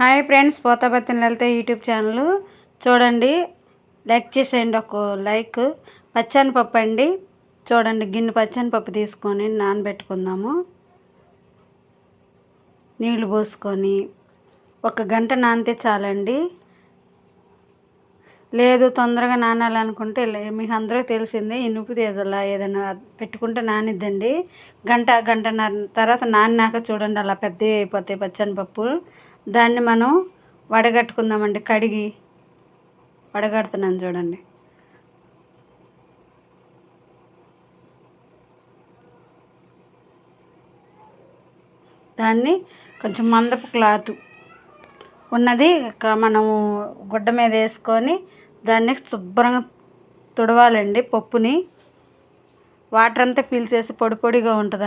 Hi friends Pothabathina Lalitha YouTube channel చూడండి. Like చేసేయండి ఒక లైక్. పచ్చని పప్పు అండి. చూడండి గిన్నె పచ్చని పప్పు తీసుకొని నానబెట్టుకుందాము. నీళ్ళు పోసుకొని ఒక గంట నానితే చాలండి. లేదు తొందరగా నానాలనుకుంటే లే- మీకు అందరికీ తెలిసిందే ఇనుపు ఏదలా ఏదైనా పెట్టుకుంటే నానిద్దండి. గంట గంటన్నర తర్వాత నానినాక చూడండి అలా పెద్దవి అయిపోతాయి పచ్చని పప్పు దాన్ని మనం వడగట్టుకుందామండి కడిగి వడగడుతున్నాను చూడండి. దాన్ని కొంచెం మందపు క్లాత్ ఉన్నది మనము గుడ్డ మీద వేసుకొని దాన్ని శుభ్రంగా తుడవాలండి పప్పుని. వాటర్ అంతా పీల్చేసి పొడి పొడిగా ఉంటుంది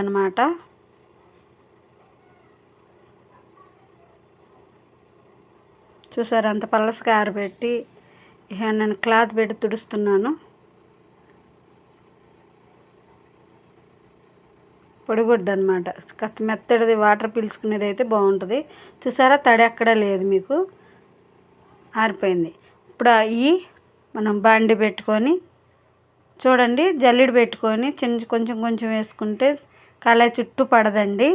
చూసారు అంత పలసగా ఆరబెట్టి ఇక నేను క్లాత్ పెట్టి తుడుస్తున్నాను. పొడిగుడ్డ అనమాట కాస్త మెత్తడిది వాటర్ పీల్చుకునేది అయితే బాగుంటుంది. చూసారా తడి అక్కడ లేదు మీకు. ఆరిపోయింది. ఇప్పుడు అవి మనం బాండి పెట్టుకొని చూడండి జల్లిడి పెట్టుకొని చిన్న కొంచెం కొంచెం వేసుకుంటే కళాయి చుట్టూ పడదండి.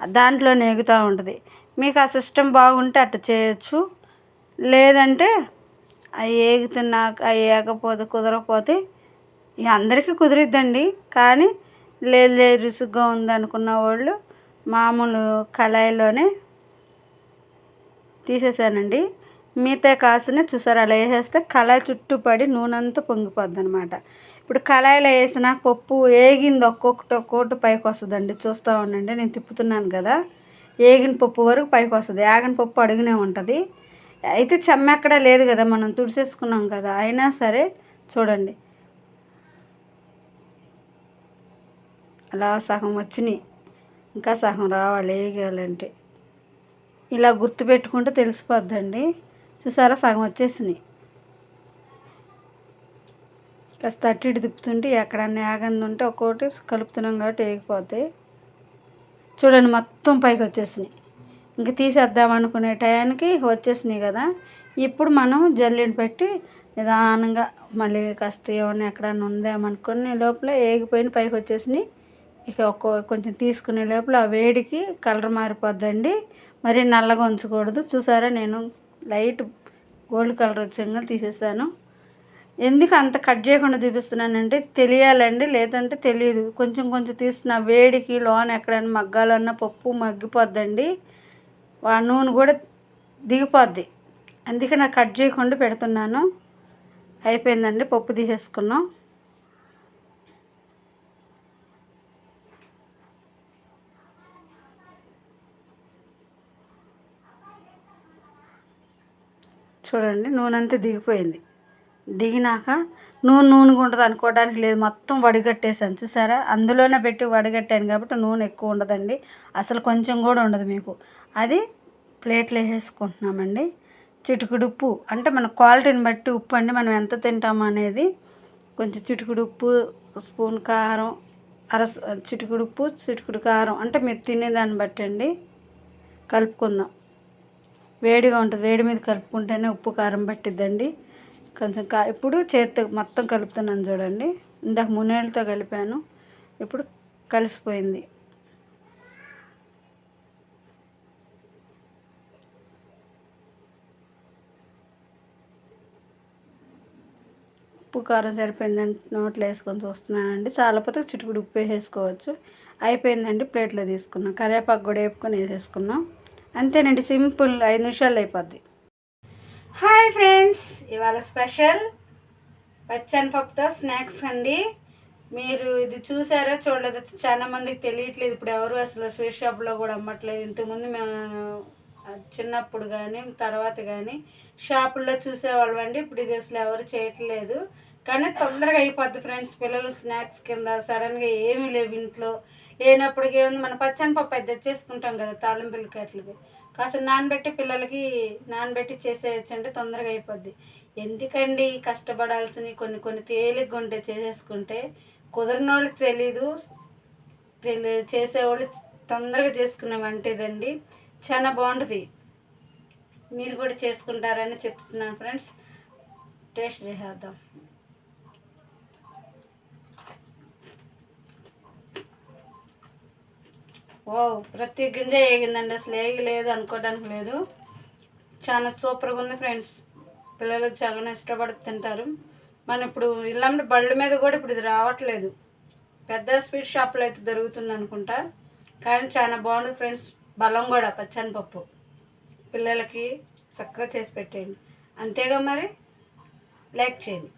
దాంట్లో నేగుతూ ఉంటుంది. మీకు ఆ సిస్టమ్ బాగుంటే అట్ట చేయొచ్చు. లేదంటే అవి ఏగుతున్నాక అవి ఏగపోతే కుదరకపోతే ఇక అందరికీ కుదిరిద్దండి. కానీ లేదు లేదు రుసుగ్గా ఉందనుకున్న వాళ్ళు మామూలు కళాయిలోనే తీసేసానండి. మిగతా కాసుని చూసారు? అలా వేసేస్తే కళాయి చుట్టూ పడి నూనె అంతా పొంగిపోద్ది అనమాట ఇప్పుడు కళాయిలో వేసిన పప్పు ఏగింది ఒక్కొక్కటి ఒక్కొక్కటి పైకి వస్తుందండి. చూస్తూ ఉండండి నేను తిప్పుతున్నాను కదా. ఏగిన పప్పు వరకు పైకి వస్తుంది. ఏగిన పప్పు అడుగునే ఉంటుంది. అయితే చెమ్మ ఎక్కడ లేదు కదా మనం తుడిసేసుకున్నాం కదా అయినా సరే చూడండి. అలా సగం వచ్చినాయి. ఇంకా సగం రావాలి వేయగలంటే. ఇలా గుర్తుపెట్టుకుంటే తెలిసిపోద్దండి. చూసారా సగం వచ్చేసినాయి. కాస్త అటు తిప్పుతుంటే ఎక్కడన్నా యాగంది ఉంటే ఒక్కొక్కటి కలుపుతున్నాం కాబట్టి వేగిపోతాయి. చూడండి మొత్తం పైకి వచ్చేసినాయి. ఇంక తీసేద్దాం అనుకునే టయానికి వచ్చేసినాయి కదా. ఇప్పుడు మనం జల్లెడ పెట్టి నిదానంగా మళ్ళీ కాస్త ఏమన్నా ఎక్కడన్నా ఉందేమనుకునే లోపల ఏగిపోయిన పైకి వచ్చేసినాయి. ఇక ఒక్కో కొంచెం తీసుకునే లోపల ఆ వేడికి కలర్ మారిపోద్దండి. మరి నల్లగా ఉంచకూడదు. చూసారా నేను లైట్ గోల్డ్ కలర్ వచ్చంగా తీసేసాను. ఎందుకు అంత కట్ చేయకుండా చూపిస్తున్నానంటే తెలియాలండి లేదంటే తెలియదు కొంచెం కొంచెం తీస్తున్న వేడికి లోన ఎక్కడైనా మగ్గాలన్నా పప్పు మగ్గిపోద్దండి. నూనె కూడా దిగిపోద్ది. అందుకే నాకు కట్ చేయకుండా పెడుతున్నాను. అయిపోయిందండి పప్పు తీసేసుకున్నాం. చూడండి నూనె అంతా దిగిపోయింది. దిగినాక నూనె నూనెగా ఉంటుంది అనుకోవడానికి లేదు. మొత్తం వడిగట్టేసాను చూసారా? అందులోనే పెట్టి వడిగట్టాను కాబట్టి నూనె ఎక్కువ ఉండదండి. అసలు కొంచెం కూడా ఉండదు మీకు. అది ప్లేట్లో వేసేసుకుంటున్నామండి. చిటికుడు ఉప్పు. అంటే మన క్వాలిటీని బట్టి ఉప్పు అండి. మనం ఎంత తింటాము అనేది కొంచెం చిటికుడు ఉప్పు స్పూన్ కారం అర చిటికుడు ఉప్పు చిటికుడు కారం. అంటే మీరు తినేదాన్ని బట్టి అండి. కలుపుకుందాం. వేడిగా ఉంటుంది. వేడి మీద కలుపుకుంటేనే ఉప్పు కారం పట్టిద్దండి. కొంచెం కా ఇప్పుడు చేతితో మొత్తం కలుపుతున్నాను చూడండి. ఇందాక మునేళ్ళతో కలిపాను. ఇప్పుడు కలిసిపోయింది. ఉప్పు కారం సరిపోయిందంటే నోట్లో వేసుకొని చూస్తున్నానండి. చాలాపోతే చిటుకుడు ఉప్పు వేసేసుకోవచ్చు. అయిపోయిందండి ప్లేట్లో తీసుకున్నాం. కరివేపాకు కూడా వేపుకొని వేసేసుకున్నాం. అంతేనండి సింపుల్ ఐదు నిమిషాలు అయిపోద్ది. హాయ్ ఫ్రెండ్స్ ఇవాళ స్పెషల్ పచ్చని పప్పుతో స్నాక్స్ అండి. మీరు ఇది చూసారో చూడలేదు చాలా మందికి తెలియట్లేదు. ఇప్పుడు ఎవరు అసలు స్వీట్ షాప్లో కూడా అమ్మట్లేదు. ఇంతకుముందు మేము చిన్నప్పుడు కానీ తర్వాత కానీ షాపుల్లో చూసేవాళ్ళం అండి. ఇప్పుడు ఇది అసలు ఎవరు చేయట్లేదు. కానీ తొందరగా అయిపోద్ది ఫ్రెండ్స్ పిల్లలు స్నాక్స్ కింద సడన్గా ఏమీ లేవు ఇంట్లో. లేనప్పటికీ ఏముంది? మన పచ్చని పప్పు అయితే చేసుకుంటాం కదా తాలింపులకి అట్లకి కాస్త నానబెట్టి పిల్లలకి నానబెట్టి చేసేయచ్చు అంటే తొందరగా అయిపోద్ది. ఎందుకండి కష్టపడాల్సినవి కొన్ని కొన్ని తేలిగ్గా ఉంటే చేసేసుకుంటే కుదరని వాళ్ళకి తెలీదు. తెలి చేసేవాళ్ళు తొందరగా చేసుకునే ఇదండి. చాలా బాగుంటుంది. మీరు కూడా చేసుకుంటారని చెప్తున్నాను ఫ్రెండ్స్. టేస్ట్ చేసేద్దాం. ఓ ప్రతి గింజ ఏగిందండి అసలు ఏగలేదు అనుకోవడానికి లేదు. చాలా సూపర్గా ఉంది ఫ్రెండ్స్. పిల్లలు చాలా ఇష్టపడి తింటారు. మనం ఇప్పుడు ఇల్లంటే బళ్ళ మీద కూడా ఇప్పుడు ఇది రావట్లేదు. పెద్ద స్వీట్ షాప్లో అయితే దొరుకుతుంది అనుకుంటా. కానీ చాలా బాగుంది ఫ్రెండ్స్. బలం కూడా పచ్చని పప్పు పిల్లలకి చక్కగా చేసి పెట్టేయండి. అంతేగా మరి? లైక్ చేయండి.